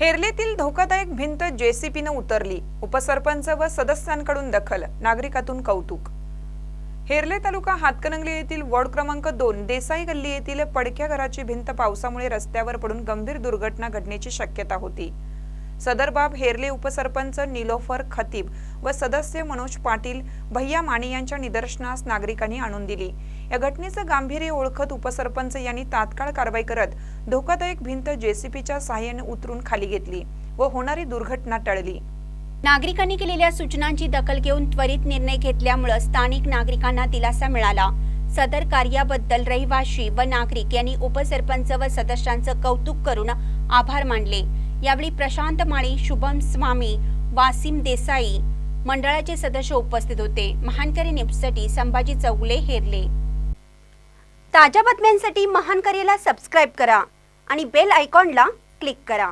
हेरलेतील धोकादायक भिंत जेसीपीनं उतरली. उपसरपंच व सदस्यांकडून दखल नागरिकातून कौतुक. हेरले तालुका हातकणंगले येथील वॉर्ड क्रमांक दोन देसाई गल्ली येथील पडक्या घराची भिंत पावसामुळे रस्त्यावर पडून गंभीर दुर्घटना घडण्याची शक्यता होती. सदर बाब हेरले उपसरपंच निलोफर खतीब व सदस्य मनोज पाटील भैया माने यांच्या निदर्शनास नागरिकांनी आणून दिली. या घटनेचं गांभीर्य ओळखत उपसरपंच यांनी तात्काळ कारवाई करत धोकादायक भिंत जेसीपीच्या सहाय्याने उतरून खाली घेतली व होणारी दुर्घटना टळली. नागरिकांनी केलेल्या सूचनांची दखल घेऊन त्वरित निर्णय घेतल्यामुळे स्थानिक नागरिकांना दिलासा मिळाला. सदर कार्याबद्दल रहिवाशी व नागरिक यांनी उपसरपंच व सदस्यांचं कौतुक करून आभार मानले. यावेळी प्रशांत माळी शुभम स्वामी वासिम देसाई मंडळाचे सदस्य उपस्थित होते. महानकरी न्यूजसाठी संभाजी चौगुले हेरले. ताज्या बातम्यांसाठी महानकरीला सबस्क्राईब करा आणि बेल आयकॉनला क्लिक करा.